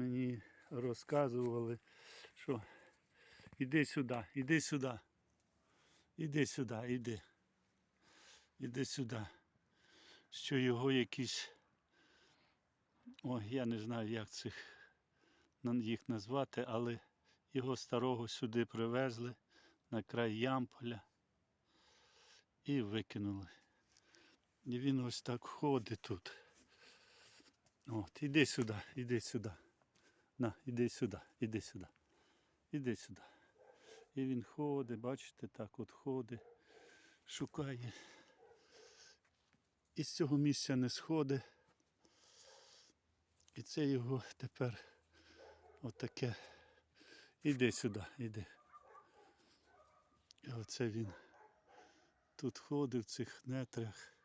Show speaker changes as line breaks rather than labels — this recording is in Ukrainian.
мені розказували, що іди сюди, іди сюди. Іди сюди, іди. Іди сюди. Що його якісь. Ой, я не знаю, як цих їх назвати, але його старого сюди привезли на край Ямполя і викинули. І він ось так ходить тут. От, іди сюди, іди сюди. На, іди сюди, іди сюди. Іди сюди. І він ходить, бачите, так от ходить, шукає. І з цього місця не сходить. І це його тепер отаке. Іди сюди, іди. І оце він тут ходить в цих нетрах.